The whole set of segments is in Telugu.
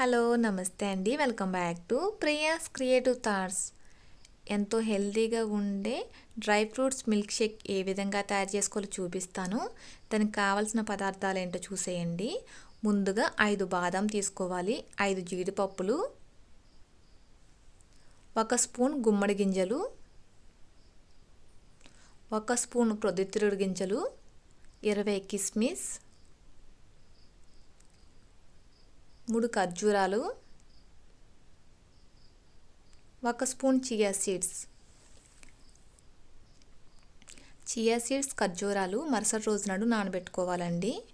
హలో నమస్తే అండి. Welcome back to Priya's creative thoughts. ఎంతో హెల్తీగా ఉండే డ్రై ఫ్రూట్స్ మిల్క్ షేక్ ఏ విధంగా తయారు చేసుకోవాలో చూపిస్తాను. దానికి కావాల్సిన పదార్థాలు ఏంటో చూసేయండి. ముందుగా ఐదు బాదం తీసుకోవాలి. ఐదు జీడిపప్పులు ఒక స్పూన్ గుమ్మడి గింజలు ఒక స్పూన్ ప్రొద్దుతిరుడు గింజలు ఇరవై కిస్మిస్ మూడు ఖర్జూరాలు ఒక spoon chia seeds chia seeds ఖర్జూరాలు మరుసటి రోజు నాడు నానబెట్టుకోవాలండి.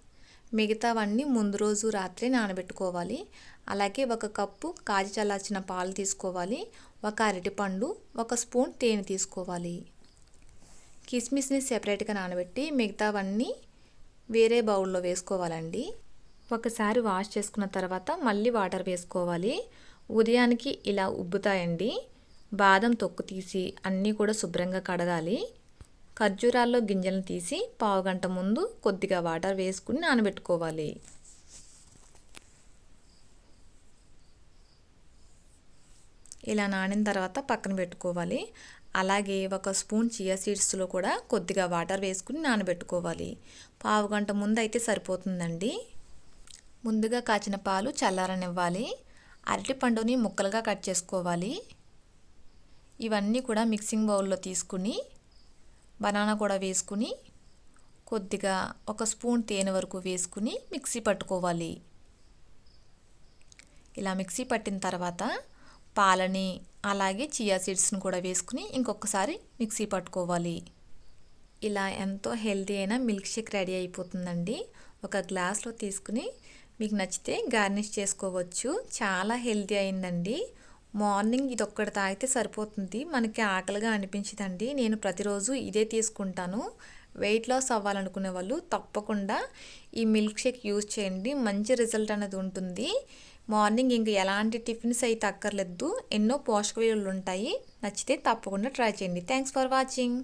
మిగతావన్నీ ముందు రోజు రాత్రి నానబెట్టుకోవాలి. అలాగే ఒక కప్పు కాజి చల్లార్చిన పాలు తీసుకోవాలి. ఒక అరటిపండు ఒక స్పూన్ తేనె తీసుకోవాలి. కిస్మిస్ని సెపరేట్గా నానబెట్టి మిగతావన్నీ వేరే బౌల్లో వేసుకోవాలండి. ఒకసారి వాష్ చేసుకున్న తర్వాత మళ్ళీ వాటర్ వేసుకోవాలి. ఉదయానికి ఇలా ఉబ్బుతాయండి. బాదం తొక్కు తీసి అన్నీ కూడా శుభ్రంగా కడగాలి. ఖర్జూరాల్లో గింజలను తీసి పావు గంట ముందు కొద్దిగా వాటర్ వేసుకుని నానబెట్టుకోవాలి. ఇలా నానిన తర్వాత పక్కన పెట్టుకోవాలి. అలాగే ఒక స్పూన్ చియా సీడ్స్లో కూడా కొద్దిగా వాటర్ వేసుకుని నానబెట్టుకోవాలి. పావు గంట ముందు అయితే సరిపోతుందండి. ముందుగా కాచిన పాలు చల్లారనివ్వాలి. అరటిపండుని ముక్కలుగా కట్ చేసుకోవాలి. ఇవన్నీ కూడా మిక్సింగ్ బౌల్లో తీసుకుని బనానా కూడా వేసుకుని కొద్దిగా ఒక స్పూన్ తేనె వరకు వేసుకుని మిక్సీ పట్టుకోవాలి. ఇలా మిక్సీ పట్టిన తర్వాత పాలని అలాగే చియా సీడ్స్ని కూడా వేసుకుని ఇంకొకసారి మిక్సీ పట్టుకోవాలి. ఇలా ఎంతో హెల్తీ అయిన మిల్క్ షేక్ రెడీ అయిపోతుందండి. ఒక గ్లాస్లో తీసుకుని మీకు నచ్చితే గార్నిష్ చేసుకోవచ్చు. చాలా హెల్తీ అయిందండి. మార్నింగ్ ఇది ఒక్కటి తాగితే సరిపోతుంది. మనకి ఆకలిగా అనిపించదండి. నేను ప్రతిరోజు ఇదే తీసుకుంటాను. వెయిట్ లాస్ అవ్వాలనుకునే వాళ్ళు తప్పకుండా ఈ మిల్క్ షేక్ యూజ్ చేయండి. మంచి రిజల్ట్ అనేది ఉంటుంది. మార్నింగ్ ఇంక ఎలాంటి టిఫిన్స్ అయితే అక్కర్లేదు. ఎన్నో పోషక విలువలు ఉంటాయి. నచ్చితే తప్పకుండా ట్రై చేయండి. Thanks for watching.